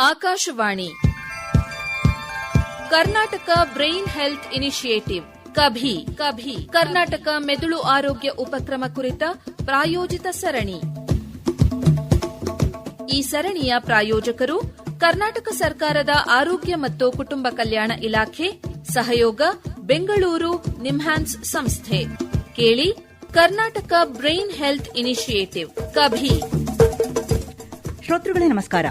Akashvani. Karnataka brain health initiative. ಕಭಿ ಕಭಿ. ಕರ್ನಾಟಕ ಮೆದುಳು ಆರೋಗ್ಯ ಉಪಕ್ರಮ ಕುರಿತ ಪ್ರಾಯೋಜಿತ ಸರಣಿ. ಈ ಸರಣಿಯ ಪ್ರಾಯೋಜಕರು ಕರ್ನಾಟಕ ಸರ್ಕಾರದ ಆರೋಗ್ಯ ಮತ್ತು ಕುಟುಂಬ ಕಲ್ಯಾಣ ಇಲಾಖೆ, ಸಹಯೋಗ, ಬೆಂಗಳೂರು ನಿಮ್ಹಾನ್ಸ್ ಸಂಸ್ಥೆ. ಕೇಳಿ ಕರ್ನಾಟಕ ಬ್ರೈನ್ ಹೆಲ್ತ್ ಇನಿಷಿಯೇಟಿವ್. ಕಭಿ. ಶ್ರೋತೃಗಳೇ, ನಮಸ್ಕಾರ.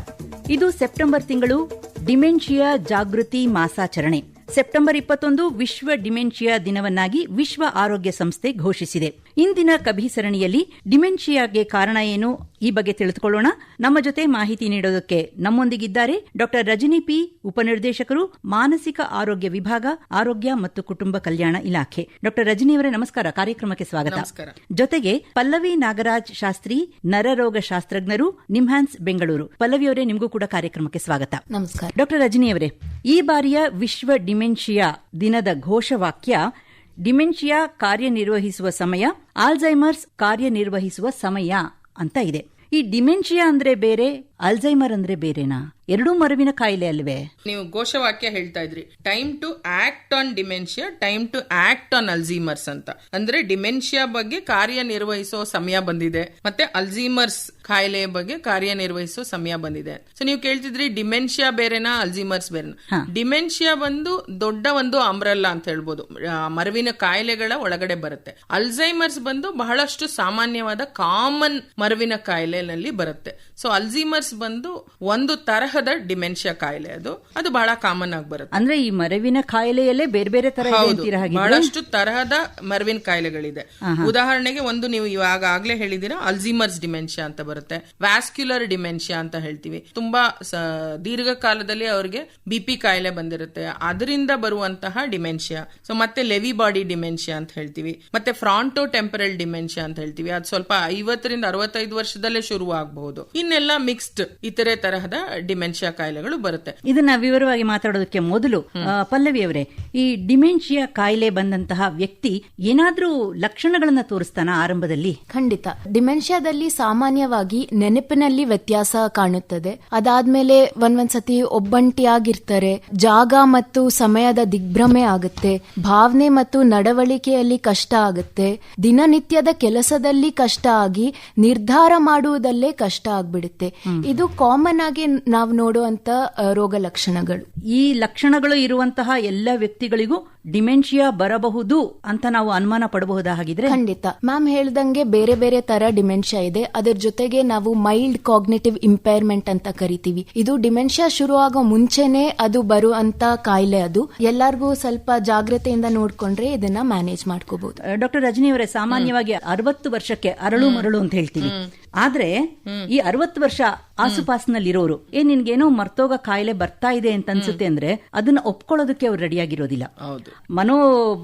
ಇದು ಸೆಪ್ಟೆಂಬರ್ ತಿಂಗಳು ಡಿಮೆನ್ಷಿಯಾ ಜಾಗೃತಿ ಮಾಸಾಚರಣೆ. ಸೆಪ್ಟೆಂಬರ್ ಇಪ್ಪತ್ತೊಂದು ವಿಶ್ವ ಡಿಮೆನ್ಷಿಯಾ ದಿನವನ್ನಾಗಿ ವಿಶ್ವ ಆರೋಗ್ಯ ಸಂಸ್ಥೆ ಘೋಷಿಸಿದೆ. ಇಂದಿನ ಕಭಿ ಸರಣಿಯಲ್ಲಿ ಡಿಮೆನ್ಷಿಯಾಗೆ ಕಾರಣ ಏನು ಈ ಬಗ್ಗೆ ತಿಳಿದುಕೊಳ್ಳೋಣ. ನಮ್ಮ ಜೊತೆ ಮಾಹಿತಿ ನೀಡೋದಕ್ಕೆ ನಮ್ಮೊಂದಿಗಿದ್ದಾರೆ ಡಾಕ್ಟರ್ ರಜನಿ ಪಿ ಉಪನಿರ್ದೇಶಕರು ಮಾನಸಿಕ ಆರೋಗ್ಯ ವಿಭಾಗ ಆರೋಗ್ಯ ಮತ್ತು ಕುಟುಂಬ ಕಲ್ಯಾಣ ಇಲಾಖೆ. ಡಾಕ್ಟರ್ ರಜನಿ ಅವರೇ ನಮಸ್ಕಾರ. ಕಾರ್ಯಕ್ರಮಕ್ಕೆ ಸ್ವಾಗತ. ಜೊತೆಗೆ ಪಲ್ಲವಿ ನಾಗರಾಜ್ ಶಾಸ್ತ್ರಿ ನರರೋಗ ಶಾಸ್ತ್ರಜ್ಞರು ನಿಮ್ಹಾನ್ಸ್ ಬೆಂಗಳೂರು. ಪಲ್ಲವಿ ಅವರೇ ನಿಮಗೂ ಕೂಡ ಕಾರ್ಯಕ್ರಮಕ್ಕೆ ಸ್ವಾಗತ. ನಮಸ್ಕಾರ. ಡಾಕ್ಟರ್ ರಜನಿಯವರೇ ಈ ಬಾರಿಯ ವಿಶ್ವ ಡಿಮೆನ್ಷಿಯಾ ದಿನದ ಘೋಷವಾಕ್ಯ ಡಿಮೆನ್ಷಿಯಾ ಕಾರ್ಯನಿರ್ವಹಿಸುವ ಸಮಯ ಆಲ್ಝೈಮರ್ಸ್ ಕಾರ್ಯನಿರ್ವಹಿಸುವ ಸಮಯ ಅಂತ ಇದೆ. ಈ ಡಿಮೆನ್ಷಿಯಾ ಅಂದ್ರೆ ಬೇರೆ ಅಲ್ಝೈಮರ್ ಅಂದ್ರೆ ಬೇರೆನಾ? ಎರಡೂ ಮರವಿನ ಕಾಯಿಲೆ ಅಲ್ವೇ? ನೀವು ಘೋಷವಾಕ್ಯ ಹೇಳ್ತಾ ಇದ್ರಿ. Time to act on dementia time to act on Alzheimer's ಅಂತ. ಅಂದ್ರೆ ಡಿಮೆನ್ಷಿಯಾ ಬಗ್ಗೆ ಕಾರ್ಯನಿರ್ವಹಿಸೋ ಸಮಯ ಬಂದಿದೆ. ಮತ್ತೆ ಅಲ್ಝೀಮರ್ಸ್ ಕಾಯಿಲೆ ಬಗ್ಗೆ ಕಾರ್ಯನಿರ್ವಹಿಸೋ ಸಮಯ ಬಂದಿದೆ. ಸೊ ನೀವು ಕೇಳ್ತಿದ್ರಿ ಡಿಮೆನ್ಷಿಯಾ ಬೇರೆನಾ ಅಲ್ಝೀಮರ್ಸ್ ಬೇರೆನಾ? ಡಿಮೆನ್ಷಿಯಾ ಬಂದು ದೊಡ್ಡ ಒಂದು ಅಂಬ್ರಲ್ಲ ಅಂತ ಹೇಳ್ಬೋದು. ಮರವಿನ ಕಾಯಿಲೆಗಳ ಒಳಗಡೆ ಬರುತ್ತೆ. ಅಲ್ಝೈಮರ್ಸ್ ಬಂದು ಬಹಳಷ್ಟು ಸಾಮಾನ್ಯವಾದ ಕಾಮನ್ ಮರವಿನ ಕಾಯಿಲೆನಲ್ಲಿ ಬರುತ್ತೆ. ಸೊ ಅಲ್ಝೀಮರ್ಸ್ ಬಂದು ಒಂದು ತರಹದ ಡಿಮೆನ್ಷಿಯಾ ಕಾಯಿಲೆ ಅದು. ಅದು ಬಹಳ ಕಾಮನ್ ಆಗಿ ಬರುತ್ತೆ. ಅಂದ್ರೆ ಈ ಮರವಿನ ಕಾಯಿಲೆಯಲ್ಲೇ ಬೇರೆ ಬೇರೆ ತರಹ ಬಹಳಷ್ಟು ತರಹದ ಮರವಿನ ಕಾಯಿಲೆಗಳಿದೆ. ಉದಾಹರಣೆಗೆ ಒಂದು ನೀವು ಇವಾಗ ಆಗ್ಲೇ ಹೇಳಿದಿರಾ ಅಲ್ಝಿಮರ್ಸ್ ಡಿಮೆನ್ಷಿಯಾ ಅಂತ ಬರುತ್ತೆ. ವ್ಯಾಸ್ಕ್ಯುಲರ್ ಡಿಮೆನ್ಷಿಯಾ ಅಂತ ಹೇಳ್ತೀವಿ. ತುಂಬಾ ದೀರ್ಘಕಾಲದಲ್ಲಿ ಅವರಿಗೆ ಬಿ ಪಿ ಕಾಯಿಲೆ ಬಂದಿರುತ್ತೆ. ಅದರಿಂದ ಬರುವಂತಹ ಡಿಮೆನ್ಷಿಯಾ ಸೊ ಮತ್ತೆ ಲೆವಿ ಬಾಡಿ ಡಿಮೆನ್ಷಿಯಾ ಅಂತ ಹೇಳ್ತೀವಿ. ಮತ್ತೆ ಫ್ರಾಂಟೋ ಟೆಂಪರಲ್ ಡಿಮೆನ್ಷಿಯಾ ಅಂತ ಹೇಳ್ತೀವಿ. ಅದು ಸ್ವಲ್ಪ ಐವತ್ತರಿಂದ ಅರವತ್ತೈದು ವರ್ಷದಲ್ಲೇ ಶುರು ಆಗಬಹುದು ಇನ್ನೆಲ್ಲ ಮಿಕ್ಸ್ಡ್ ಇತರೆ ತರಹದ ಡಿಮೆನ್ಷಿಯಾ ಕಾಯಿಲೆಗಳು ಬರುತ್ತೆ. ಇದನ್ನ ವಿವರವಾಗಿ ಮಾತಾಡೋದಕ್ಕೆ ಮೊದಲು ಪಲ್ಲವಿ ಅವರೇ ಈ ಡಿಮೆನ್ಷಿಯಾ ಕಾಯಿಲೆ ಬಂದಂತಹ ವ್ಯಕ್ತಿ ಏನಾದ್ರೂ ಲಕ್ಷಣಗಳನ್ನ ತೋರಿಸ್ತಾನ ಆರಂಭದಲ್ಲಿ? ಖಂಡಿತ. ಡಿಮೆನ್ಷಿಯಾದಲ್ಲಿ ಸಾಮಾನ್ಯವಾಗಿ ನೆನಪಿನಲ್ಲಿ ವ್ಯತ್ಯಾಸ ಕಾಣುತ್ತದೆ. ಅದಾದ್ಮೇಲೆ ಒಂದೊಂದ್ಸತಿ ಒಬ್ಬಂಟಿಯಾಗಿರ್ತಾರೆ. ಜಾಗ ಮತ್ತು ಸಮಯದ ದಿಗ್ಭ್ರಮೆ ಆಗುತ್ತೆ. ಭಾವನೆ ಮತ್ತು ನಡವಳಿಕೆಯಲ್ಲಿ ಕಷ್ಟ ಆಗುತ್ತೆ. ದಿನನಿತ್ಯದ ಕೆಲಸದಲ್ಲಿ ಕಷ್ಟ ಆಗಿ ನಿರ್ಧಾರ ಮಾಡುವುದಲ್ಲೇ ಕಷ್ಟ ಆಗ್ಬಿಡುತ್ತೆ. ಇದು ಕಾಮನ್ ಆಗಿ ನಾವು ನೋಡುವಂತ ರೋಗ ಲಕ್ಷಣಗಳು. ಈ ಲಕ್ಷಣಗಳು ಇರುವಂತಹ ಎಲ್ಲ ವ್ಯಕ್ತಿಗಳಿಗೂ ಡಿಮೆನ್ಷಿಯಾ ಬರಬಹುದು ಅಂತ ನಾವು ಅನುಮಾನ ಪಡಬಹುದಾ ಹಾಗಿದ್ರೆ ಖಂಡಿತ. ಮ್ಯಾಮ್ ಹೇಳ್ದಂಗೆ ಬೇರೆ ಬೇರೆ ತರ ಡಿಮೆನ್ಷಿಯಾ ಇದೆ. ಅದರ ಜೊತೆಗೆ ನಾವು ಮೈಲ್ಡ್ ಕಾಗ್ನೇಟಿವ್ ಇಂಪೈರ್ಮೆಂಟ್ ಅಂತ ಕರಿತೀವಿ. ಇದು ಡಿಮೆನ್ಷಿಯಾ ಶುರು ಆಗೋ ಮುಂಚೆನೆ ಅದು ಬರುವಂತ ಕಾಯಿಲೆ ಅದು. ಎಲ್ಲಾರ್ಗೂ ಸ್ವಲ್ಪ ಜಾಗ್ರತೆಯಿಂದ ನೋಡ್ಕೊಂಡ್ರೆ ಇದನ್ನ ಮ್ಯಾನೇಜ್ ಮಾಡ್ಕೋಬಹುದು ಡಾಕ್ಟರ್ ರಜನಿ ಅವರೇ ಸಾಮಾನ್ಯವಾಗಿ ಅರವತ್ತು ವರ್ಷಕ್ಕೆ ಅರಳು ಮರಳು ಅಂತ ಹೇಳ್ತೀವಿ. ಆದ್ರೆ ಈ ಅರವತ್ತು ವರ್ಷ ಆಸುಪಾಸಿನಲ್ಲಿರೋರು ಏ ನಿನ್ಗೇನೋ ಮರ್ತೋಗ ಕಾಯಿಲೆ ಬರ್ತಾ ಇದೆ ಅಂತ ಅನ್ಸುತ್ತೆ ಅಂದ್ರೆ ಅದನ್ನ ಒಪ್ಕೊಳ್ಳೋದಕ್ಕೆ ಅವ್ರು ರೆಡಿಯಾಗಿರೋದಿಲ್ಲ ಹೌದು ಮನೋ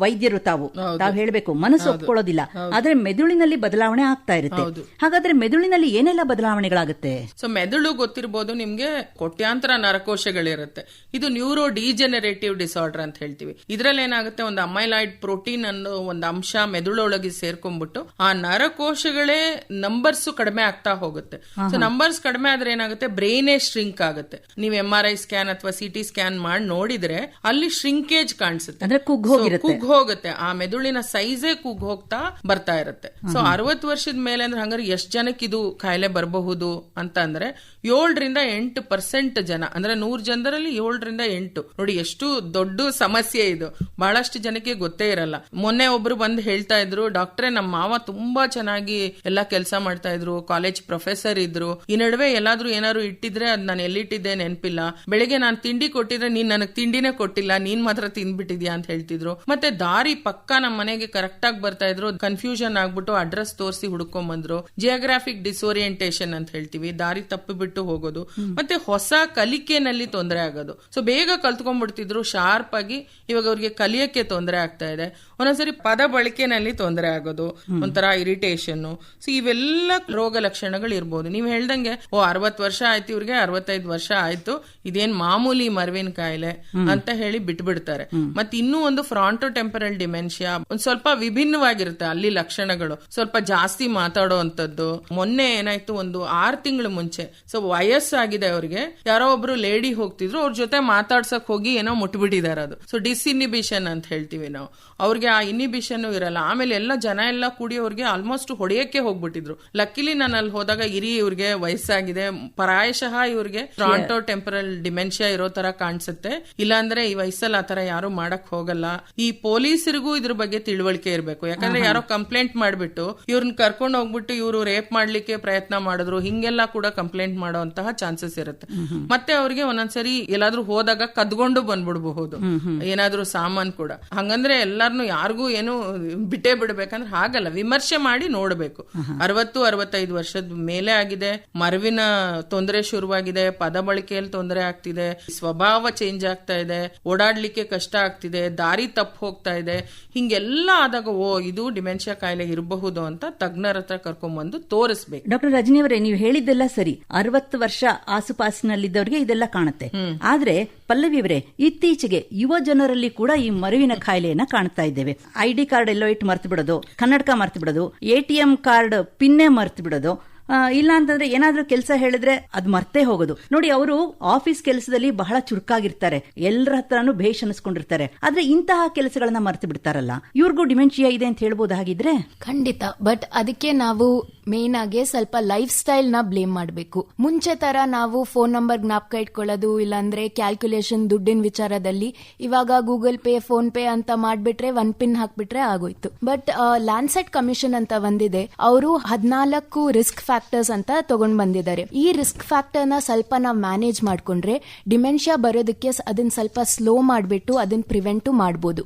ವೈದ್ಯರು ತಾವು ತಾವು ಹೇಳಬೇಕು ಮನಸ್ಸು ಒಪ್ಕೊಳ್ಳೋದಿಲ್ಲ. ಆದ್ರೆ ಮೆದುಳಿನಲ್ಲಿ ಬದಲಾವಣೆ ಆಗ್ತಾ ಇರುತ್ತೆ. ಹಾಗಾದ್ರೆ ಮೆದುಳಿನಲ್ಲಿ ಏನೆಲ್ಲ ಬದಲಾವಣೆಗಳಾಗುತ್ತೆ? ಸೊ ಮೆದುಳು ಗೊತ್ತಿರಬಹುದು ನಿಮ್ಗೆ ಕೋಟ್ಯಾಂತರ ನರಕೋಶಗಳಿರುತ್ತೆ. ಇದು ನ್ಯೂರೋ ಡಿಜೆನರೇಟಿವ್ ಡಿಸಾರ್ಡರ್ ಅಂತ ಹೇಳ್ತೀವಿ. ಇದ್ರಲ್ಲಿ ಏನಾಗುತ್ತೆ ಒಂದು ಅಮೈಲಾಯ್ಡ್ ಪ್ರೋಟೀನ್ ಅನ್ನೋ ಒಂದು ಅಂಶ ಮೆದುಳೊಳಗೆ ಸೇರ್ಕೊಂಡ್ಬಿಟ್ಟು ಆ ನರಕೋಶಗಳೇ ನಂಬರ್ಸ್ ಕಡಿಮೆ ಆಗ್ತಾ ಹೋಗುತ್ತೆ. ಸೊ ನಂಬರ್ಸ್ ಕಡಿಮೆ ಆದ್ರೆ ಏನಾಗುತ್ತೆ ಬ್ರೈನೇ ಶ್ರಿಂಕ್ ಆಗುತ್ತೆ. ನೀವು ಎಂ ಆರ್ ಐ ಸ್ಕ್ಯಾನ್ ಅಥವಾ ಸಿಟಿ ಸ್ಕ್ಯಾನ್ ಮಾಡಿ ನೋಡಿದ್ರೆ ಅಲ್ಲಿ ಶ್ರಿಂಕೇಜ್ ಕಾಣಿಸುತ್ತೆ. ಕುಗ್ಗ್ ಹೋಗಿರುತ್ತೆ. ಕುಗ್ ಹೋಗುತ್ತೆ. ಆ ಮೆದುಳಿನ ಸೈಜೇ ಕುಗ್ ಹೋಗ್ತಾ ಬರ್ತಾ ಇರುತ್ತೆ. ಸೊ ಅರವತ್ ವರ್ಷದ ಮೇಲೆ ಅಂದ್ರೆ ಹಂಗಾರೆ ಎಷ್ಟು ಜನಕ್ಕೆ ಇದು ಕಾಯಿಲೆ ಬರಬಹುದು ಅಂತ ಅಂದ್ರೆ ಏಳರಿಂದ ಎಂಟು ಪರ್ಸೆಂಟ್ ಜನ ಅಂದ್ರೆ ನೂರ್ ಜನರಲ್ಲಿ ಏಳರಿಂದ ಎಂಟು. ನೋಡಿ ಎಷ್ಟು ದೊಡ್ಡ ಸಮಸ್ಯೆ ಇದು. ಬಹಳಷ್ಟು ಜನಕ್ಕೆ ಗೊತ್ತೇ ಇರಲ್ಲ. ಮೊನ್ನೆ ಒಬ್ರು ಬಂದು ಹೇಳ್ತಾ ಇದ್ರು ಡಾಕ್ಟ್ರೆ ನಮ್ಮ ಮಾವ ತುಂಬಾ ಚೆನ್ನಾಗಿ ಎಲ್ಲಾ ಕೆಲಸ ಮಾಡ್ತಾ ಇದ್ರು ಕಾಲೇಜ್ ಪ್ರೊಫೆಸರ್ ಇದ್ರು. ಈ ನಡುವೆ ಎಲ್ಲಾದ್ರೂ ಏನಾದ್ರು ಇಟ್ಟಿದ್ರೆ ಅದ್ ನಾನು ಎಲ್ಲಿಟ್ಟಿದ್ದೆ ನೆನಪಿಲ್ಲ. ಬೆಳಿಗ್ಗೆ ನಾನು ತಿಂಡಿ ಕೊಟ್ಟಿದ್ರೆ ನೀನ್ ನನಗ್ ತಿಂಡಿನೇ ಕೊಟ್ಟಿಲ್ಲ ನೀನ್ ಮಾತ್ರ ತಿಂದ್ಬಿಟ್ಟಿದ್ಯಾ ಅಂತ ಹೇಳ್ತಿದ್ರು. ಮತ್ತೆ ದಾರಿ ಪಕ್ಕ ನಮ್ಮ ಮನೆಗೆ ಕರೆಕ್ಟ್ ಆಗಿ ಬರ್ತಾ ಇದ್ರು. ಕನ್ಫ್ಯೂಷನ್ ಆಗ್ಬಿಟ್ಟು ಅಡ್ರೆಸ್ ತೋರಿಸಿ ಹುಡ್ಕೊಂಡ್ ಬಂದ್ರು ಜಿಯೋಗ್ರಾಫಿಕ್ ಡಿಸೋರಿಯೆಂಟೇಶನ್ ಅಂತ ಹೇಳ್ತೀವಿ. ದಾರಿ ತಪ್ಪು ಬಿಟ್ಟು ಹೋಗೋದು. ಮತ್ತೆ ಹೊಸ ಕಲಿಕೆನಲ್ಲಿ ತೊಂದರೆ ಆಗೋದು. ಸೊ ಬೇಗ ಕಲ್ತ್ಕೊಂಡ್ಬಿಡ್ತಿದ್ರು ಶಾರ್ಪ್ ಆಗಿ ಇವಾಗ ಅವ್ರಿಗೆ ಕಲಿಯಕ್ಕೆ ತೊಂದರೆ ಆಗ್ತಾ ಇದೆ. ಒಂದೊಂದ್ಸರಿ ಪದ ಬಳಕೆನಲ್ಲಿ ತೊಂದರೆ ಆಗೋದು. ಒಂಥರ ಇರಿಟೇಷನ್ ಸೊ ಇವೆಲ್ಲ ರೋಗ ರೋಗ ಲಕ್ಷಣಗಳು ಇರ್ಬೋದು. ನೀವು ಹೇಳ್ದಂಗೆ ಓ ಅರವತ್ ವರ್ಷ ಆಯ್ತು ಇವ್ರಿಗೆ ಅರವತ್ತೈದು ವರ್ಷ ಆಯ್ತು. ಇದೇನ್ ಮಾಮೂಲಿ ಮರವಿನ ಕಾಯಿಲೆ ಅಂತ ಹೇಳಿ ಬಿಟ್ಬಿಡ್ತಾರೆ. ಮತ್ತೆ ಇನ್ನೂ ಒಂದು ಫ್ರಾಂಟೋ ಟೆಂಪರಲ್ ಡಿಮೆನ್ಷಿಯಾ ಒಂದ್ ಸ್ವಲ್ಪ ವಿಭಿನ್ನವಾಗಿರುತ್ತೆ ಅಲ್ಲಿ ಲಕ್ಷಣಗಳು. ಸ್ವಲ್ಪ ಜಾಸ್ತಿ ಮಾತಾಡುವಂತದ್ದು ಮೊನ್ನೆ ಏನಾಯ್ತು, ಒಂದು ಆರ್ ತಿಂಗಳ ಮುಂಚೆ. ಸೊ ವಯಸ್ಸಾಗಿದೆ ಅವ್ರಿಗೆ. ಯಾರೋ ಒಬ್ರು ಲೇಡಿ ಹೋಗ್ತಿದ್ರು, ಅವ್ರ ಜೊತೆ ಮಾತಾಡ್ಸಕ್ ಹೋಗಿ ಏನೋ ಮುಟ್ಬಿಟ್ಟಿದ್ದಾರೆ ಅದು ಸೊ ಡಿಸ್ಇನಿಬಿಷನ್ ಅಂತ ಹೇಳ್ತೀವಿ ನಾವು. ಅವ್ರಿಗೆ ಆ ಇನಿಬಿಷನ್ ಇರಲ್ಲ. ಆಮೇಲೆ ಎಲ್ಲ ಜನ ಎಲ್ಲ ಕೂಡಿ ಅವ್ರಿಗೆ ಆಲ್ಮೋಸ್ಟ್ ಹೊಡೆಯಕ್ಕೆ ಹೋಗ್ಬಿಟ್ಟಿದ್ರು. ಲಕ್ಕಿಲಿ ನಾನು ಅಲ್ಲಿ ಹೋದಾಗ ಇರಿ ಇವ್ರಿಗೆ ವಯಸ್ಸಾಗಿದೆ. ಪ್ರಾಯಶಃ ಇವ್ರಿಗೆ ಟ್ರಾಂಟೋ ಟೆಂಪರಲ್ ಡಿಮೆನ್ಷಿಯಾ ಇರೋ ತರ ಕಾಣಿಸುತ್ತೆ. ಇಲ್ಲಾಂದ್ರೆ ಈ ವಯಸ್ಸಲ್ಲಿ ಆತರ ಯಾರು ಮಾಡಕ್ ಹೋಗಲ್ಲ. ಈ ಪೊಲೀಸರಿಗೂ ಇದ್ರ ಬಗ್ಗೆ ತಿಳುವಳಿಕೆ ಇರಬೇಕು. ಯಾಕಂದ್ರೆ ಯಾರೋ ಕಂಪ್ಲೇಂಟ್ ಮಾಡ್ಬಿಟ್ಟು ಇವ್ರನ್ನ ಕರ್ಕೊಂಡು ಹೋಗ್ಬಿಟ್ಟು ಇವರು ರೇಪ್ ಮಾಡ್ಲಿಕ್ಕೆ ಪ್ರಯತ್ನ ಮಾಡಿದ್ರು ಹಿಂಗೆಲ್ಲ ಕೂಡ ಕಂಪ್ಲೇಂಟ್ ಮಾಡುವಂತಹ ಚಾನ್ಸಸ್ ಇರುತ್ತೆ. ಮತ್ತೆ ಅವ್ರಿಗೆ ಒಂದೊಂದ್ಸರಿ ಎಲ್ಲಾದ್ರೂ ಹೋದಾಗ ಕದ್ಕೊಂಡು ಬಂದ್ಬಿಡ್ಬಹುದು. ಏನಾದ್ರೂ ಸಾಮಾನ್ ಕೂಡ. ಹಂಗಂದ್ರೆ ಎಲ್ಲಾರ್ನು ಯಾರಿಗೂ ಏನು ಬಿಟ್ಟೇ ಬಿಡ್ಬೇಕಂದ್ರೆ ಹಾಗಲ್ಲ. ವಿಮರ್ಶೆ ಮಾಡಿ ನೋಡ್ಬೇಕು. ಅರವತ್ತು ಅರವತ್ತೈದು ವರ್ಷದ ಮೇಲೆ ಆಗಿದೆ. ಮರವಿನ ತೊಂದರೆ ಶುರುವಾಗಿದೆ. ಪದ ಬಳಕೆಯಲ್ಲಿ ತೊಂದರೆ ಆಗ್ತಿದೆ. ಸ್ವಭಾವ ಚೇಂಜ್ ಆಗ್ತಾ ಇದೆ. ಓಡಾಡ್ಲಿಕ್ಕೆ ಕಷ್ಟ ಆಗ್ತಿದೆ. ದಾರಿ ತಪ್ಪು ಹೋಗ್ತಾ ಇದೆ ಹಿಂಗೆಲ್ಲ ಆದಾಗ ಓ ಇದು ಡಿಮೆನ್ಷಿಯಾ ಕಾಯಿಲೆ ಇರಬಹುದು ಅಂತ ತಜ್ಞರ ಹತ್ರ ಕರ್ಕೊಂಡ್ಬಂದು ತೋರಿಸ್ಬೇಕು. ಡಾಕ್ಟರ್ ರಜನಿ ಅವರೇ ನೀವು ಹೇಳಿದ್ದೆಲ್ಲ ಸರಿ. ಅರವತ್ತು ವರ್ಷ ಆಸುಪಾಸಿನಲ್ಲಿದ್ದವರಿಗೆ ಇದೆಲ್ಲ ಕಾಣುತ್ತೆ. ಆದ್ರೆ ಪಲ್ಲವಿ ಅವರೇ ಇತ್ತೀಚೆಗೆ ಯುವ ಜನರಲ್ಲಿ ಕೂಡ ಈ ಮರುವಿನ ಕಾಯಿಲೆಯನ್ನ ಕಾಣ್ತಾ ಇದ್ದೇವೆ. ಐಡಿ ಕಾರ್ಡ್ ಎಲ್ಲೋ ಇಟ್ಟು ಮರ್ತು ಬಿಡೋದು ಕನ್ನಡಕ ಮರ್ತು ಬಿಡೋದು ಎಟಿಎಂ ಕಾರ್ಡ್ ಪಿನ್ನೇ ಮರ್ತು ಬಿಡೋದು ಇಲ್ಲ ಅಂತಂದ್ರೆ ಏನಾದ್ರೂ ಕೆಲಸ ಹೇಳಿದ್ರೆ ಅದ್ ಮರ್ತೇ ಹೋಗೋದು. ನೋಡಿ, ಅವರು ಆಫೀಸ್ ಕೆಲಸದಲ್ಲಿ ಬಹಳ ಚುರುಕಾಗಿರ್ತಾರೆ. ಎಲ್ಲರ ಹತ್ರನೂ ಭೇಷ್ ಅನಿಸ್ಕೊಂಡಿರ್ತಾರೆ ಆದ್ರೆ ಇಂತಹ ಕೆಲಸಗಳನ್ನ ಮರ್ತು ಬಿಡ್ತಾರಲ್ಲ? ಇವ್ರಿಗೂ ಡಿಮೆನ್ಷಿಯಾ ಇದೆ ಅಂತ ಹೇಳ್ಬೋದು ಹಾಗಿದ್ರೆ? ಖಂಡಿತ. ಬಟ್ ಅದಕ್ಕೆ ನಾವು ಮೇನ್ ಆಗಿ ಸ್ವಲ್ಪ ಲೈಫ್ ಸ್ಟೈಲ್ನ ಬ್ಲೇಮ್ ಮಾಡಬೇಕು. ಮುಂಚೆ ತರ ನಾವು ಫೋನ್ ನಂಬರ್ ಜ್ಞಾಪಕ ಇಟ್ಕೊಳ್ಳೋದು, ಇಲ್ಲಾಂದ್ರೆ ಕ್ಯಾಲ್ಕುಲೇಷನ್ ದುಡ್ಡಿನ ವಿಚಾರದಲ್ಲಿ ಇವಾಗ ಗೂಗಲ್ ಪೇ ಫೋನ್ ಪೇ ಅಂತ ಮಾಡ್ಬಿಟ್ರೆ ಒನ್ ಪಿನ್ ಹಾಕ್ಬಿಟ್ರೆ ಆಗೋಯ್ತು. ಬಟ್ ಲ್ಯಾನ್ಸೆಟ್ ಕಮಿಷನ್ ಅಂತ ಬಂದಿದೆ ಅವರು ಹದಿನಾಲ್ಕು ರಿಸ್ಕ್ ಫ್ಯಾಕ್ಟರ್ಸ್ ಅಂತ ತಗೊಂಡ್ ಬಂದಿದ್ದಾರೆ. ಈ ರಿಸ್ಕ್ ಫ್ಯಾಕ್ಟರ್ನ ಸ್ವಲ್ಪ ನಾವು ಮ್ಯಾನೇಜ್ ಮಾಡ್ಕೊಂಡ್ರೆ ಡಿಮೆನ್ಷಿಯಾ ಬರೋದಕ್ಕೆ ಅದನ್ನ ಸ್ವಲ್ಪ ಸ್ಲೋ ಮಾಡ್ಬಿಟ್ಟು ಅದನ್ನ ಪ್ರಿವೆಂಟ್ ಮಾಡಬಹುದು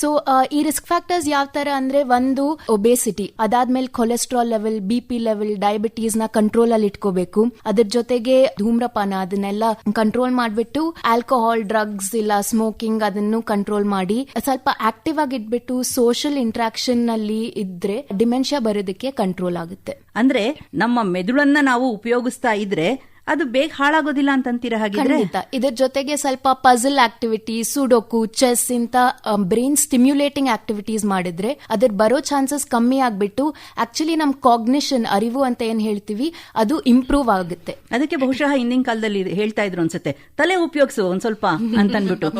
ಸೊ ಈ ರಿಸ್ಕ್ ಫ್ಯಾಕ್ಟರ್ಸ್ ಯಾವ ತರ ಅಂದ್ರೆ ಒಂದು ಒಬೇಸಿಟಿ ಅದಾದ್ಮೇಲೆ cholesterol level B P level ಡಯಾಬಿಟೀಸ್ನ control ಅಲ್ಲಿ ಇಟ್ಕೋಬೇಕು. ಅದ್ರ ಜೊತೆಗೆ ಧೂಮ್ರಪಾನ ಅದನ್ನೆಲ್ಲ ಕಂಟ್ರೋಲ್ ಮಾಡ್ಬಿಟ್ಟು ಆಲ್ಕೋಹಾಲ್ ಡ್ರಗ್ಸ್ ಇಲ್ಲ ಸ್ಮೋಕಿಂಗ್ ಅದನ್ನು ಕಂಟ್ರೋಲ್ ಮಾಡಿ ಸ್ವಲ್ಪ ಆಕ್ಟಿವ್ ಆಗಿ ಇಟ್ಬಿಟ್ಟು ಸೋಷಿಯಲ್ ಇಂಟ್ರಾಕ್ಷನ್ನಲ್ಲಿ ಇದ್ರೆ ಡಿಮೆನ್ಷಿಯಾ ಬರೋದಕ್ಕೆ ಕಂಟ್ರೋಲ್ ಆಗುತ್ತೆ. ಅಂದ್ರೆ ನಮ್ಮ ಮೆದುಳನ್ನ ನಾವು ಉಪಯೋಗಿಸ್ತಾ ಇದ್ರೆ ಅದು ಬೇಗ ಹಾಳಾಗೋದಿಲ್ಲ ಅಂತಂತೀರಾ ಹಾಗಿದ್ರೆ? ಇದ್ರ ಜೊತೆಗೆ ಸ್ವಲ್ಪ ಪಜಲ್ ಆಕ್ಟಿವಿಟಿ ಸುಡೋಕು ಚೆಸ್ ಇಂತ ಬ್ರೈನ್ ಸ್ಟಿಮ್ಯುಲೇಟಿಂಗ್ ಆಕ್ಟಿವಿಟೀಸ್ ಮಾಡಿದ್ರೆ ಅದ್ರ ಬರೋ ಚಾನ್ಸಸ್ ಕಮ್ಮಿ ಆಗ್ಬಿಟ್ಟು ಆಕ್ಚುಲಿ ನಮ್ ಕಾಗ್ನಿಷನ್ ಅರಿವು ಅಂತ ಏನ್ ಹೇಳ್ತೀವಿ ಅದು ಇಂಪ್ರೂವ್ ಆಗುತ್ತೆ. ಅದಕ್ಕೆ ಬಹುಶಃ ಹಿಂದಿನ ಕಾಲದಲ್ಲಿ ಹೇಳ್ತಾ ಇದ್ರು ಅನ್ಸುತ್ತೆ. ತಲೆ ಉಪಯೋಗಿಸು ಒಂದ್ ಸ್ವಲ್ಪ ಅಂತ ಅನ್ಬಿಟ್ಟು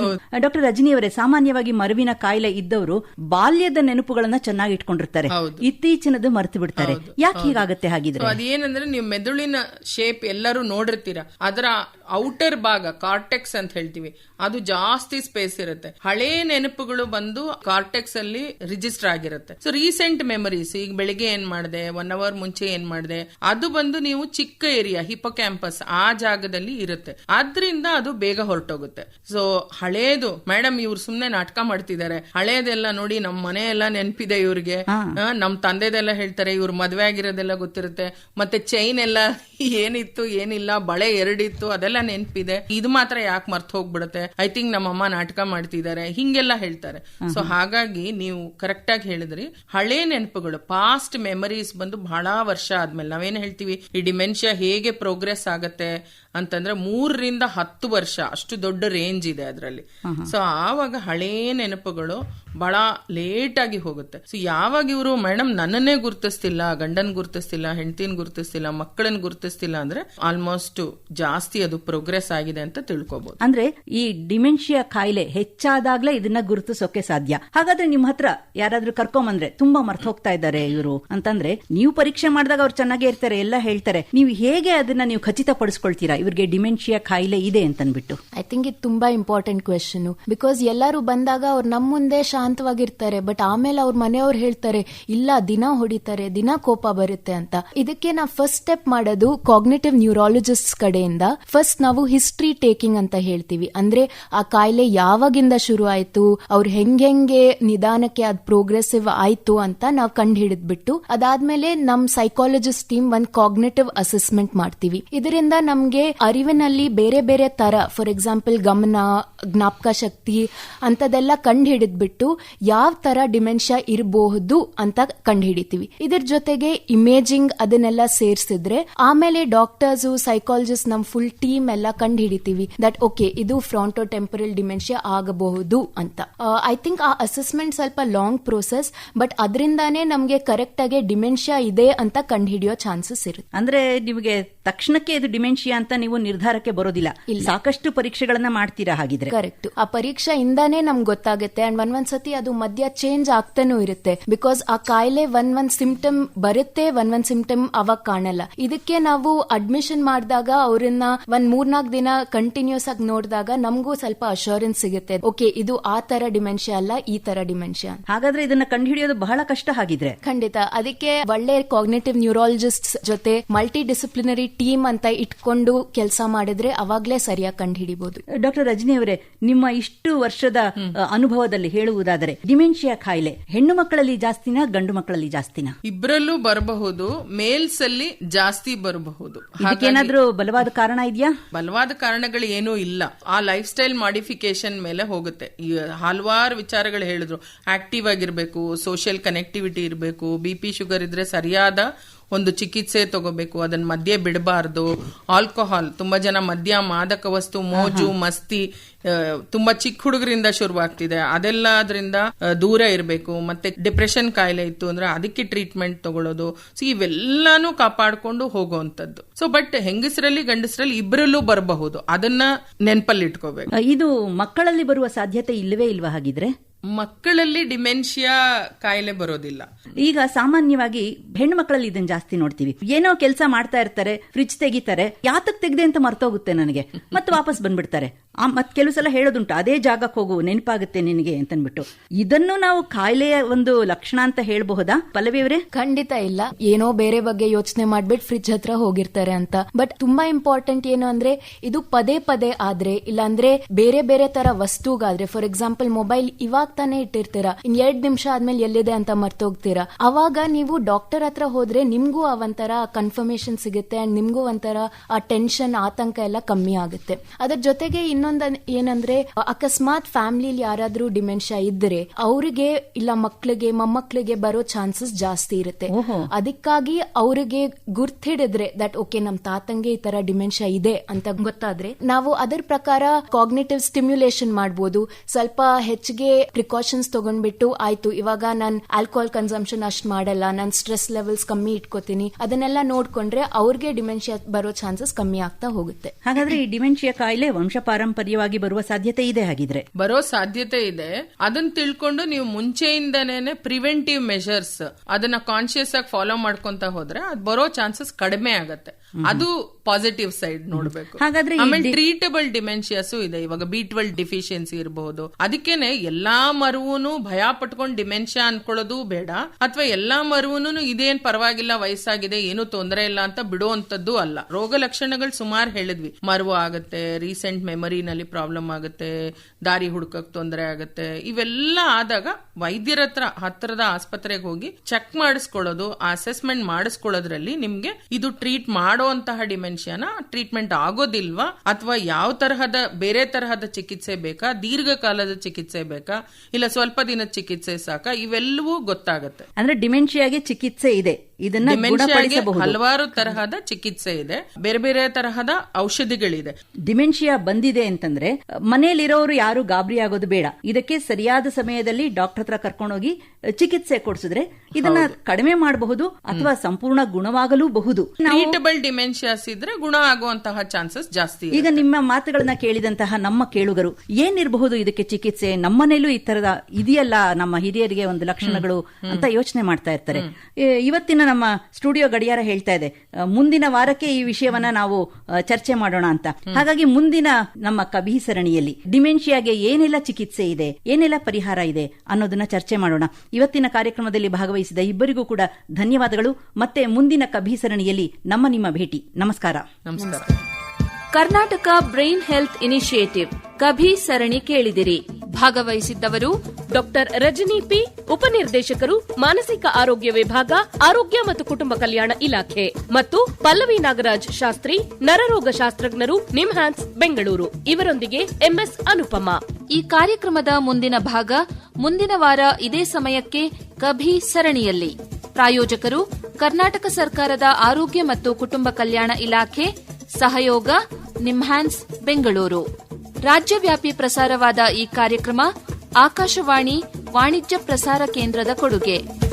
ಡಾಕ್ಟರ್ ರಜನಿ ಅವರೇ ಸಾಮಾನ್ಯವಾಗಿ ಮರುವಿನ ಕಾಯಿಲೆ ಇದ್ದವರು ಬಾಲ್ಯದ ನೆನಪುಗಳನ್ನ ಚೆನ್ನಾಗಿ ಇಟ್ಕೊಂಡಿರ್ತಾರೆ. ಇತ್ತೀಚಿನದು ಮರೆತು ಬಿಡ್ತಾರೆ ಯಾಕೆ ಹೀಗಾಗುತ್ತೆ ಹಾಗಿದ್ರೆ? ಅದೇನಂದ್ರೆ ನೀವು ಮೆದುಳಿನ ಶೇಪ್ ಎಲ್ಲರೂ ನೋಡಿರ್ತೀರ. ಅದರ ಔಟರ್ ಭಾಗ ಕಾರ್ಟೆಕ್ಸ್ ಅಂತ ಹೇಳ್ತೀವಿ. ಅದು ಜಾಸ್ತಿ ಸ್ಪೇಸ್ ಇರುತ್ತೆ. ಹಳೆ ನೆನಪುಗಳು ಬಂದು ಕಾರ್ಟೆಕ್ಸ್ ಅಲ್ಲಿ ರಿಜಿಸ್ಟರ್ ಆಗಿರುತ್ತೆ. ಸೊ ರೀಸೆಂಟ್ ಮೆಮರೀಸ್ ಈಗ ಬೆಳಿಗ್ಗೆ ಏನ್ ಮಾಡಿದೆ ಒನ್ ಅವರ್ ಮುಂಚೆ ಏನ್ ಮಾಡಿದೆ ಅದು ಬಂದು ನೀವು ಚಿಕ್ಕ ಏರಿಯಾ ಹಿಪೋ ಕ್ಯಾಂಪಸ್ ಆ ಜಾಗದಲ್ಲಿ ಇರುತ್ತೆ. ಆದ್ರಿಂದ ಅದು ಬೇಗ ಹೊರಟೋಗುತ್ತೆ. ಸೊ ಹಳೇದು ಮೇಡಮ್ ಇವ್ರು ಸುಮ್ನೆ ನಾಟಕ ಮಾಡ್ತಿದ್ದಾರೆ. ಹಳೇದೆಲ್ಲ ನೋಡಿ ನಮ್ ಮನೆ ಎಲ್ಲ ನೆನಪಿದೆ ಇವ್ರಿಗೆ. ನಮ್ಮ ನಮ್ ತಂದೆದೆಲ್ಲ ಹೇಳ್ತಾರೆ ಇವ್ರ ಮದ್ವೆ ಆಗಿರೋದೆಲ್ಲ ಗೊತ್ತಿರುತ್ತೆ. ಮತ್ತೆ ಚೈನ್ ಎಲ್ಲ ಏನಿತ್ತು ಏನಿಲ್ಲ ಬಳೆ ಎರಡಿತ್ತು ಅದೆಲ್ಲ ನೆನಪಿದೆ. ಇದು ಮಾತ್ರ ಯಾಕೆ ಮರ್ತ್ ಹೋಗ್ಬಿಡುತ್ತೆ? ಐ ಥಿಂಕ್ ನಮ್ಮಮ್ಮ ನಾಟಕ ಮಾಡ್ತಿದ್ದಾರೆ ಹಿಂಗೆಲ್ಲ ಹೇಳ್ತಾರೆ. ಸೊ ಹಾಗಾಗಿ ನೀವು ಕರೆಕ್ಟ್ ಆಗಿ ಹೇಳಿದ್ರಿ. ಹಳೆ ನೆನಪುಗಳು ಪಾಸ್ಟ್ ಮೆಮರೀಸ್ ಬಂದು ಬಹಳ ವರ್ಷ ಆದ್ಮೇಲೆ ನಾವೇನ್ ಹೇಳ್ತೀವಿ? ಈ ಡಿಮೆನ್ಷಿಯಾ ಹೇಗೆ ಪ್ರೋಗ್ರೆಸ್ ಆಗತ್ತೆ? ಅಂತಂದ್ರೆ ಮೂರರಿಂದ ಹತ್ತು ವರ್ಷ ಅಷ್ಟು ದೊಡ್ಡ ರೇಂಜ್ ಇದೆ ಅದರಲ್ಲಿ. ಸೊ ಆವಾಗ ಹಳೇ ನೆನಪುಗಳು ಬಹಳ ಲೇಟ್ ಆಗಿ ಹೋಗುತ್ತೆ. ಸೊ ಯಾವಾಗ ಇವರು ಮೇಡಮ್ ನನ್ನನ್ನೇ ಗುರ್ತಿಸ್ತಿಲ್ಲ ಗಂಡನ್ ಗುರ್ತಿಸ್ತಿಲ್ಲ ಹೆಂಡತಿನ ಗುರ್ತಿಸ್ತಿಲ್ಲ ಮಕ್ಕಳನ್ನ ಗುರ್ತಿಸ್ತಿಲ್ಲ ಅಂದ್ರೆ ಆಲ್ಮೋಸ್ಟ್ ಜಾಸ್ತಿ ಅದು ಪ್ರೋಗ್ರೆಸ್ ಆಗಿದೆ ಅಂತ ತಿಳ್ಕೊಬಹುದು ಅಂದ್ರೆ ಈ ಡಿಮೆನ್ಷಿಯಾ ಕಾಯಿಲೆ ಹೆಚ್ಚಾದಾಗ್ಲೇ ಇದನ್ನ ಗುರುತಿಸೋಕೆ ಸಾಧ್ಯ. ಹಾಗಾದ್ರೆ ನಿಮ್ ಹತ್ರ ಯಾರಾದ್ರೂ ಕರ್ಕೊಂಬಂದ್ರೆ ತುಂಬಾ ಮರ್ತ ಹೋಗ್ತಾ ಇದ್ದಾರೆ ಇವರು. ಅಂತಂದ್ರೆ ನೀವು ಪರೀಕ್ಷೆ ಮಾಡಿದಾಗ ಅವ್ರು ಚೆನ್ನಾಗೇ ಇರ್ತಾರೆ ಎಲ್ಲ ಹೇಳ್ತಾರೆ. ನೀವು ಹೇಗೆ ಅದನ್ನ ನೀವು ಖಚಿತಪಡಿಸ್ಕೊಳ್ತೀರಾ? ಇವ್ರಿಗೆ ಡಿಮೆನ್ಷಿಯಾ ಕಾಯಿಲೆ ಇದೆ ಅಂತನ್ಬಿಟ್ಟು. ಐ ಥಿಂಕ್ ಇದು ತುಂಬಾ ಇಂಪಾರ್ಟೆಂಟ್ ಕ್ವೆಶನ್ ಬಿಕಾಸ್ ಎಲ್ಲರೂ ಬಂದಾಗ ಅವ್ರು ನಮ್ಮ ಮುಂದೆ ಶಾಂತವಾಗಿರ್ತಾರೆ ಬಟ್ ಆಮೇಲೆ ಅವ್ರ ಮನೆಯವ್ರು ಹೇಳ್ತಾರೆ, ಇಲ್ಲ, ದಿನ ಹೊಡಿತಾರೆ, ದಿನ ಕೋಪ ಬರುತ್ತೆ ಅಂತ. ಇದಕ್ಕೆ ನಾವು ಫಸ್ಟ್ ಸ್ಟೆಪ್ ಮಾಡೋದು ಕಾಗ್ನೇಟಿವ್ ನ್ಯೂರಾಲಜಿಸ್ಟ್ ಕಡೆಯಿಂದ ಫಸ್ಟ್ ನಾವು ಹಿಸ್ಟ್ರಿ ಟೇಕಿಂಗ್ ಅಂತ ಹೇಳ್ತೀವಿ. ಅಂದ್ರೆ ಆ ಕಾಯಿಲೆ ಯಾವಾಗಿಂದ ಶುರು ಆಯ್ತು, ಅವ್ರು ಹೆಂಗೆಂಗೆ ನಿಧಾನಕ್ಕೆ ಅದ್ ಪ್ರೋಗ್ರೆಸಿವ್ ಆಯ್ತು ಅಂತ ನಾವು ಕಂಡು ಹಿಡಿದ್ಬಿಟ್ಟು ಅದಾದ್ಮೇಲೆ ನಮ್ ಸೈಕಾಲಜಿಸ್ಟ್ ಟೀಮ್ ಒಂದ್ ಕಾಗ್ನೇಟಿವ್ ಅಸೆಸ್ಮೆಂಟ್ ಮಾಡ್ತೀವಿ. ಇದರಿಂದ ನಮ್ಗೆ ಅರಿವಿನಲ್ಲಿ ಬೇರೆ ಬೇರೆ ತರ ಫಾರ್ ಎಕ್ಸಾಂಪಲ್ ಗಮನ, ಜ್ಞಾಪಕ ಶಕ್ತಿ ಅಂತದೆಲ್ಲ ಕಂಡು ಹಿಡಿದ್ಬಿಟ್ಟು ಯಾವ ತರ ಡಿಮೆನ್ಷಿಯಾ ಇರಬಹುದು ಅಂತ ಕಂಡು ಹಿಡಿತೀವಿ ಇದ್ರ ಜೊತೆಗೆ ಇಮೇಜಿಂಗ್ ಅದನ್ನೆಲ್ಲ ಸೇರಿಸಿದ್ರೆ ಆಮೇಲೆ ಡಾಕ್ಟರ್ಸ್ ಸೈಕಾಲಜಿಸ್ಟ್ ನಮ್ ಫುಲ್ ಟೀಮ್ ಎಲ್ಲ ಕಂಡು ಹಿಡಿತೀವಿ ದಟ್ ಓಕೆ ಇದು ಫ್ರಾಂಟೋ ಟೆಂಪರಲ್ ಡಿಮೆನ್ಷಿಯಾ ಆಗಬಹುದು ಅಂತ. ಐ ಥಿಂಕ್ ಆ ಅಸೆಸ್ಮೆಂಟ್ ಸ್ವಲ್ಪ ಲಾಂಗ್ ಪ್ರೋಸೆಸ್ ಬಟ್ ಅದರಿಂದಾನೇ ನಮಗೆ ಕರೆಕ್ಟ್ ಆಗಿ ಡಿಮೆನ್ಷಿಯಾ ಇದೆ ಅಂತ ಕಂಡು ಹಿಡಿಯೋ ಚಾನ್ಸಸ್ ಇರುತ್ತೆ. ಅಂದ್ರೆ ನಿಮಗೆ ತಕ್ಷಣಕ್ಕೆ ಇದು ಡಿಮೆನ್ಷಿಯಾ ಅಂತ ನೀವು ನಿರ್ಧಾರಕ್ಕೆ ಬರೋದಿಲ್ಲ. ಸಾಕಷ್ಟು ಪರೀಕ್ಷೆಗಳನ್ನ ಮಾಡ್ತೀರಾ ಹಾಗಿದ್ರೆ? ಕರೆಕ್ಟ್. ಆ ಪರೀಕ್ಷೆ ಇಂದಾನೇ ನಮ್ಗೆ ಗೊತ್ತಾಗುತ್ತೆ ಅಂಡ್ ಒಂದ್ ಸತಿ ಅದು ಮಧ್ಯ ಚೇಂಜ್ ಆಗ್ತಾನೂ ಇರುತ್ತೆ. ಬಿಕಾಸ್ ಆ ಕಾಯಿಲೆ ಒನ್ ಒಂದ್ ಸಿಂಪ್ಟಮ್ ಬರುತ್ತೆ ಒನ್ ಒಂದ್ ಸಿಂಪ್ಟಮ್ ಅವಾಗ ಕಾಣಲ್ಲ. ಇದಕ್ಕೆ ನಾವು ಅಡ್ಮಿಷನ್ ಮಾಡಿದಾಗ ಅವ್ರನ್ನ ಒಂದ್ ಮೂರ್ನಾಲ್ಕು ದಿನ ಕಂಟಿನ್ಯೂಸ್ ಆಗಿ ನೋಡಿದಾಗ ನಮಗೂ ಸ್ವಲ್ಪ ಅಶೂರೆನ್ಸ್ ಸಿಗುತ್ತೆ. ಓಕೆ ಇದು ಆ ತರ ಡಿಮೆನ್ಷಿಯಾ ಅಲ್ಲ ಈ ತರ ಡಿಮೆನ್ಷಿಯಾ. ಹಾಗಾದ್ರೆ ಇದನ್ನ ಕಂಡುಹಿಡಿಯೋದು ಬಹಳ ಕಷ್ಟ ಹಾಗಿದ್ರೆ? ಖಂಡಿತ. ಅದಕ್ಕೆ ಒಳ್ಳೆ ಕಾಗ್ನೇಟಿವ್ ನ್ಯೂರಾಲಜಿಸ್ಟ್ ಜೊತೆ ಮಲ್ಟಿ ಡಿಸಿಪ್ಲಿನರಿ ಟೀಮ್ ಅಂತ ಇಟ್ಕೊಂಡು ಕೆಲಸ ಮಾಡಿದ್ರೆ ಅವಾಗ್ಲೇ ಸರಿಯಾಗಿ ಕಂಡು ಹಿಡಿಬಹುದು ಡಾಕ್ಟರ್ ರಜನಿ ಅವರೇ ನಿಮ್ಮ ಇಷ್ಟು ವರ್ಷದ ಅನುಭವದಲ್ಲಿ ಹೇಳುವುದಾದರೆ ಡಿಮೆನ್ಷಿಯಾ ಕಾಯಿಲೆ ಹೆಣ್ಣು ಮಕ್ಕಳಲ್ಲಿ ಜಾಸ್ತಿನಾ ಗಂಡು ಮಕ್ಕಳಲ್ಲಿ ಜಾಸ್ತಿನಾ? ಇಬ್ಬರಲ್ಲೂ ಬರಬಹುದು ಮೇಲ್ಸ್ ಅಲ್ಲಿ ಜಾಸ್ತಿ ಬರಬಹುದು. ಏನಾದರೂ ಬಲವಾದ ಕಾರಣ ಇದೆಯಾ? ಬಲವಾದ ಕಾರಣಗಳು ಏನೂ ಇಲ್ಲ. ಆ ಲೈಫ್ ಸ್ಟೈಲ್ ಮಾಡಿಫಿಕೇಶನ್ ಮೇಲೆ ಹೋಗುತ್ತೆ. ಈ ಹಲವಾರು ವಿಚಾರಗಳು ಹೇಳಿದ್ರು. ಆಕ್ಟಿವ್ ಆಗಿರ್ಬೇಕು ಸೋಷಿಯಲ್ ಕನೆಕ್ಟಿವಿಟಿ ಇರಬೇಕು ಬಿ ಪಿ ಶುಗರ್ ಇದ್ರೆ ಸರಿಯಾದ ಒಂದು ಚಿಕಿತ್ಸೆ ತಗೋಬೇಕು ಅದನ್ನ ಮಧ್ಯೆ ಬಿಡಬಾರ್ದು. ಆಲ್ಕೋಹಾಲ್ ತುಂಬಾ ಜನ ಮದ್ಯ ಮಾದಕ ವಸ್ತು ಮೋಜು ಮಸ್ತಿ ತುಂಬಾ ಚಿಕ್ಕ ಹುಡುಗರಿಂದ ಶುರುವಾಗ್ತಿದೆ. ಅದೆಲ್ಲದ್ರಿಂದ ಅದರಿಂದ ದೂರ ಇರಬೇಕು. ಮತ್ತೆ ಡಿಪ್ರೆಷನ್ ಕಾಯಿಲೆ ಇತ್ತು ಅಂದ್ರೆ ಅದಕ್ಕೆ ಟ್ರೀಟ್ಮೆಂಟ್ ತಗೊಳ್ಳೋದು. ಸೊ ಇವೆಲ್ಲಾನು ಕಾಪಾಡಿಕೊಂಡು ಹೋಗುವಂತದ್ದು ಸೊ ಬಟ್ ಹೆಂಗಸರಲ್ಲಿ ಗಂಡಸರಲ್ಲಿ ಇಬ್ಬರಲ್ಲೂ ಬರಬಹುದು. ಅದನ್ನ ನೆನಪಲ್ಲಿ ಇಟ್ಕೋಬೇಕು ಇದು ಮಕ್ಕಳಲ್ಲಿ ಬರುವ ಸಾಧ್ಯತೆ ಇಲ್ಲವೇ ಇಲ್ವಾ ಹಾಗಿದ್ರೆ? ಮಕ್ಕಳಲ್ಲಿ ಡಿಮೆನ್ಷಿಯಾ ಕಾಯಿಲೆ ಬರೋದಿಲ್ಲ. ಈಗ ಸಾಮಾನ್ಯವಾಗಿ ಹೆಣ್ಣು ಮಕ್ಕಳಲ್ಲಿ ಇದನ್ನ ಜಾಸ್ತಿ ನೋಡ್ತೀವಿ. ಏನೋ ಕೆಲಸ ಮಾಡ್ತಾ ಇರ್ತಾರೆ ಫ್ರಿಜ್ ತೆಗಿತಾರೆ ಯಾತಕ್ ತೆಗ್ದೆ ಅಂತ ಮರ್ತೋಗುತ್ತೆ ನನಗೆ. ಮತ್ತೆ ವಾಪಸ್ ಬಂದ್ಬಿಡ್ತಾರೆ. ಆ ಮತ್ ಕೆಲವು ಸಲ ಹೇಳೋದುಂಟು ಅದೇ ಜಾಗಕ್ಕೆ ಹೋಗು ನೆನಪಾಗುತ್ತೆ ನಿನಗೆ ಅಂತನ್ಬಿಟ್ಟು. ಇದನ್ನು ನಾವು ಕಾಯಿಲೆಯ ಒಂದು ಲಕ್ಷಣ ಅಂತ ಹೇಳಬಹುದಾ? ಪಲ್ಲವಿಯವರೇ ಖಂಡಿತ ಇಲ್ಲ. ಏನೋ ಬೇರೆ ಬಗ್ಗೆ ಯೋಚನೆ ಮಾಡ್ಬಿಟ್ಟು ಫ್ರಿಜ್ ಹತ್ರ ಹೋಗಿರ್ತಾರೆ ಅಂತ. ಬಟ್ ತುಂಬಾ ಇಂಪಾರ್ಟೆಂಟ್ ಏನು ಅಂದ್ರೆ ಇದು ಪದೇ ಪದೇ ಆದ್ರೆ ಇಲ್ಲಾಂದ್ರೆ ಬೇರೆ ಬೇರೆ ತರ ವಸ್ತುಗಾದ್ರೆ ಫಾರ್ ಎಕ್ಸಾಂಪಲ್ ಮೊಬೈಲ್ ಇವಾಗ ತಾನೇ ಇಟ್ಟಿರ್ತೀರಾ. ಇನ್ ಎರಡ್ ನಿಮಿಷ ಆದ್ಮೇಲೆ ಎಲ್ಲಿದೆ ಅಂತ ಮರ್ತೋಗ್ತೀರಾ. ಅವಾಗ ನೀವು ಡಾಕ್ಟರ್ ಹತ್ರ ಹೋದ್ರೆ ನಿಮ್ಗೂ ಆ ಒಂಥರ ಕನ್ಫರ್ಮೇಶನ್ ಸಿಗುತ್ತೆ ಅಂಡ್ ನಿಮ್ಗೂ ಒಂಥರ ಆ ಟೆನ್ಷನ್ ಆತಂಕ ಎಲ್ಲ ಕಮ್ಮಿ ಆಗುತ್ತೆ. ಅದ್ರ ಜೊತೆಗೆ ಇನ್ನೊಂದ್ ಏನಂದ್ರೆ ಅಕಸ್ಮಾತ್ ಫ್ಯಾಮಿಲಿಲಿ ಯಾರಾದ್ರೂ ಡಿಮೆನ್ಷಿಯಾ ಇದ್ರೆ ಅವರಿಗೆ ಇಲ್ಲ ಮಕ್ಳಿಗೆ ಮೊಮ್ಮಕ್ಳಿಗೆ ಬರೋ ಚಾನ್ಸಸ್ ಜಾಸ್ತಿ ಇರುತ್ತೆ. ಅದಕ್ಕಾಗಿ ಅವರಿಗೆ ಗುರ್ತಿಡಿದ್ರೆ ದಟ್ ಓಕೆ ನಮ್ ತಾತಂಗೆ ಈ ತರ ಡಿಮೆನ್ಷಿಯಾ ಇದೆ ಅಂತ ಗೊತ್ತಾದ್ರೆ ನಾವು ಅದರ ಪ್ರಕಾರ ಕಾಗ್ನೇಟಿವ್ ಸ್ಟಿಮ್ಯುಲೇಷನ್ ಮಾಡಬಹುದು ಸ್ವಲ್ಪ ಹೆಚ್ಚಿಗೆ ಪ್ರಿಕಾಷನ್ಸ್ ತಗೊಂಡ್ಬಿಟ್ಟು ಆಯ್ತು ಇವಾಗ ನಾನು ಆಲ್ಕೋಹಾಲ್ ಕನ್ಸಂಪ್ಷನ್ ಅಷ್ಟ್ ಮಾಡಲ್ಲ ನಾನು ಸ್ಟ್ರೆಸ್ ಲೆವೆಲ್ಸ್ ಕಮ್ಮಿ ಇಟ್ಕೋತೀನಿ. ಅದನ್ನೆಲ್ಲ ನೋಡ್ಕೊಂಡ್ರೆ ಅವ್ರಿಗೆ ಡಿಮೆನ್ಷಿಯಾ ಬರೋ ಚಾನ್ಸಸ್ ಕಮ್ಮಿ ಆಗ್ತಾ ಹೋಗುತ್ತೆ. ಹಾಗಾದ್ರೆ ಈ ಡಿಮೆನ್ಷಿಯಾ ಕಾಯಿಲೆ ವಂಶ ಪಾರಂಪರ್ಯವಾಗಿ ಬರುವ ಸಾಧ್ಯತೆ ಇದೆ ಹಾಗಿದ್ರೆ? ಬರೋ ಸಾಧ್ಯತೆ ಇದೆ. ಅದನ್ನ ತಿಳ್ಕೊಂಡು ನೀವು ಮುಂಚೆಯಿಂದನೇ ಪ್ರಿವೆಂಟಿವ್ ಮೆಷರ್ಸ್ ಅದನ್ನ ಕಾನ್ಶಿಯಸ್ ಆಗಿ ಫಾಲೋ ಮಾಡ್ಕೊಂತ ಹೋದ್ರೆ ಅದು ಬರೋ ಚಾನ್ಸಸ್ ಕಡಿಮೆ ಆಗತ್ತೆ. ಅದು ಪಾಸಿಟಿವ್ ಸೈಡ್ ನೋಡ್ಬೇಕು. ಹಾಗಾದ್ರೆ ಆಮೇಲೆ ಟ್ರೀಟಬಲ್ ಡಿಮೆನ್ಷಿಯಾಸು ಇದೆ. ಇವಾಗ ಬಿ ಟ್ವೆಲ್ ಡಿಫಿಷಿಯನ್ಸಿ ಇರಬಹುದು ಅದಕ್ಕೇನೆ ಎಲ್ಲಾ ಮರುವುನು ಭಯ ಪಟ್ಕೊಂಡು ಡಿಮೆನ್ಷಿಯಾ ಅನ್ಕೊಳ್ಳೋದು ಬೇಡ. ಅಥವಾ ಎಲ್ಲಾ ಮರುವೂನು ಇದೇನ್ ಪರವಾಗಿಲ್ಲ, ವಯಸ್ಸಾಗಿದೆ, ಏನು ತೊಂದರೆ ಇಲ್ಲ ಅಂತ ಬಿಡುವಂತದ್ದು ಅಲ್ಲ. ರೋಗ ಲಕ್ಷಣಗಳು ಸುಮಾರು ಹೇಳಿದ್ವಿ. ಮರುವು ಆಗತ್ತೆ, ರೀಸೆಂಟ್ ಮೆಮರಿನಲ್ಲಿ ಪ್ರಾಬ್ಲಮ್ ಆಗುತ್ತೆ, ದಾರಿ ಹುಡ್ಕಕ್ ತೊಂದರೆ ಆಗುತ್ತೆ, ಇವೆಲ್ಲ ಆದಾಗ ವೈದ್ಯರ ಹತ್ರ ಹತ್ತಿರದ ಆಸ್ಪತ್ರೆಗೆ ಹೋಗಿ ಚೆಕ್ ಮಾಡಿಸ್ಕೊಳ್ಳೋದು, ಅಸೆಸ್ಮೆಂಟ್ ಮಾಡಿಸ್ಕೊಳ್ಳೋದ್ರಲ್ಲಿ ನಿಮ್ಗೆ ಇದು ಟ್ರೀಟ್ ಮಾಡುವಂತಹ ಡಿಮೆನ್ಷಿಯಾನ ಟ್ರೀಟ್ಮೆಂಟ್ ಆಗೋದಿಲ್ವಾ? ಅಥವಾ ಯಾವ ತರಹದ, ಬೇರೆ ತರಹದ ಚಿಕಿತ್ಸೆ ಬೇಕಾ? ದೀರ್ಘಕಾಲದ ಚಿಕಿತ್ಸೆ ಬೇಕಾ? ಇಲ್ಲ ಸ್ವಲ್ಪ ದಿನದ ಚಿಕಿತ್ಸೆ ಸಾಕ ಇವೆಲ್ಲವೂ ಗೊತ್ತಾಗುತ್ತೆ. ಅಂದ್ರೆ ಡಿಮೆನ್ಷಿಯಾಗೆ ಚಿಕಿತ್ಸೆ ಇದೆ. ಇದನ್ನ ಡಿಮೆನ್ಷಿಯಾಗೆ ಹಲವಾರು ತರಹದ ಚಿಕಿತ್ಸೆ ಇದೆ. ಬೇರೆ ಬೇರೆ ತರಹದ ಔಷಧಿಗಳಿದೆ. ಡಿಮೆನ್ಷಿಯಾ ಬಂದಿದೆ ಅಂತಂದ್ರೆ ಮನೆಯಲ್ಲಿರೋರು ಯಾರು ಗಾಬರಿ ಆಗೋದು ಬೇಡ. ಇದಕ್ಕೆ ಸರಿಯಾದ ಸಮಯದಲ್ಲಿ ಡಾಕ್ಟರ್ ಹತ್ರ ಕರ್ಕೊಂಡೋಗಿ ಚಿಕಿತ್ಸೆ ಕೊಡಿಸಿದ್ರೆ ಇದನ್ನ ಕಡಿಮೆ ಮಾಡಬಹುದು ಅಥವಾ ಸಂಪೂರ್ಣ ಗುಣವಾಗಲೂಬಹುದು. ಬಹುದು ಟ್ರೀಟಬಲ್ ಡಿಮೆನ್ಷಿಯಾಸ್ ಇದ್ರೆ ಗುಣ ಆಗುವಂತಹ ಚಾನ್ಸಸ್ ಜಾಸ್ತಿ ಈಗ ನಿಮ್ಮ ಮಾತುಗಳನ್ನ ಕೇಳಿದಂತಹ ನಮ್ಮ ಕೇಳುಗರು ಏನಿರಬಹುದು ಇದಕ್ಕೆ ಚಿಕಿತ್ಸೆ? ನಮ್ಮನೇಲೂ ತರದ ಇದೆಯಲ್ಲ ನಮ್ಮ ಹಿರಿಯರಿಗೆ ಒಂದು ಲಕ್ಷಣಗಳು ಅಂತ ಯೋಚನೆ ಮಾಡ್ತಾ ಇರ್ತಾರೆ. ಇವತ್ತಿನ ನಮ್ಮ ಸ್ಟುಡಿಯೋ ಗಡಿಯಾರ ಹೇಳ್ತಾ ಇದೆ. ಮುಂದಿನ ವಾರಕ್ಕೆ ಈ ವಿಷಯವನ್ನ ನಾವು ಚರ್ಚೆ ಮಾಡೋಣ ಅಂತ. ಹಾಗಾಗಿ ಮುಂದಿನ ನಮ್ಮ ಕಬಿ ಸರಣಿಯಲ್ಲಿ ಡಿಮೆನ್ಷಿಯಾಗೆ ಏನೆಲ್ಲ ಚಿಕಿತ್ಸೆ ಇದೆ ಏನೆಲ್ಲ ಪರಿಹಾರ ಇದೆ ಅನ್ನೋದನ್ನ ಚರ್ಚೆ ಮಾಡೋಣ. ಇವತ್ತಿನ ಕಾರ್ಯಕ್ರಮದಲ್ಲಿ ಭಾಗವಹಿಸಿದ ಇಬ್ಬರಿಗೂ ಕೂಡ ಧನ್ಯವಾದಗಳು. ಮತ್ತೆ ಮುಂದಿನ ಕಭಿ ಸರಣಿಯಲ್ಲಿ ನಮ್ಮ ನಿಮ್ಮ ಭೇಟಿ. ನಮಸ್ಕಾರ. ನಮಸ್ಕಾರ. Karnataka brain health initiative KaBHI ಸರಣಿ ಕೇಳಿದಿರಿ. ಭಾಗವಹಿಸಿದ್ದವರು ಡಾಕ್ಟರ್ ರಜನಿ ಪಿ, ಉಪನಿರ್ದೇಶಕರು, ಮಾನಸಿಕ ಆರೋಗ್ಯ ವಿಭಾಗ, ಆರೋಗ್ಯ ಮತ್ತು ಕುಟುಂಬ ಕಲ್ಯಾಣ ಇಲಾಖೆ ಮತ್ತು ಪಲ್ಲವಿ ನಾಗರಾಜ್ ಶಾಸ್ತ್ರಿ, ನರರೋಗ ಶಾಸ್ತ್ರಜ್ಞರು ನಿಮ್ಹಾನ್ಸ್, ಬೆಂಗಳೂರು. ಇವರೊಂದಿಗೆ ಎಂಎಸ್ ಅನುಪಮ. ಈ ಕಾರ್ಯಕ್ರಮದ ಮುಂದಿನ ಭಾಗ ಮುಂದಿನ ವಾರ ಇದೇ ಸಮಯಕ್ಕೆ ಕಭಿ ಸರಣಿಯಲ್ಲಿ. ಪ್ರಾಯೋಜಕರು ಕರ್ನಾಟಕ ಸರ್ಕಾರದ ಆರೋಗ್ಯ ಮತ್ತು ಕುಟುಂಬ ಕಲ್ಯಾಣ ಇಲಾಖೆ, ಸಹಯೋಗ ನಿಮ್ಹ್ಯಾನ್ಸ್ ಬೆಂಗಳೂರು. ರಾಜ್ಯವ್ಯಾಪಿ ಪ್ರಸಾರವಾದ ಈ ಕಾರ್ಯಕ್ರಮ ಆಕಾಶವಾಣಿ ವಾಣಿಜ್ಯ ಪ್ರಸಾರ ಕೇಂದ್ರದ ಕೊಡುಗೆ.